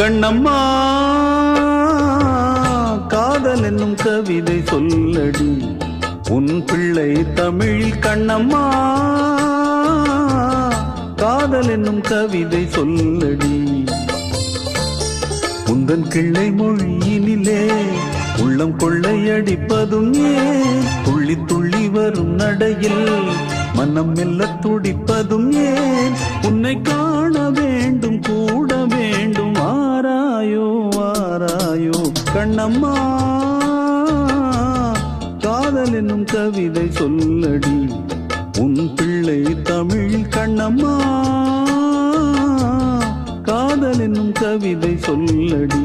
கண்ணம்மா காதல் என்னும் கவிதை சொல்லடி. உன் பிள்ளை தமிழ் கண்ணம்மா காதல் என்னும் கவிதை சொல்லடி. உந்தன் கிள்ளை மொழியினிலே உள்ளம் கொள்ளையடிப்பதும் ஏன் துள்ளி துள்ளி வரும் நடையில் மனம் மெல்ல துடிப்பதும் ஏன்? உன்னை ஆராயோ கண்ணம்மா காதல் என்னும் கவிதை சொல்லடி. உன் பிள்ளை தமிழ் கண்ணம்மா காதல் என்னும் கவிதை சொல்லடி.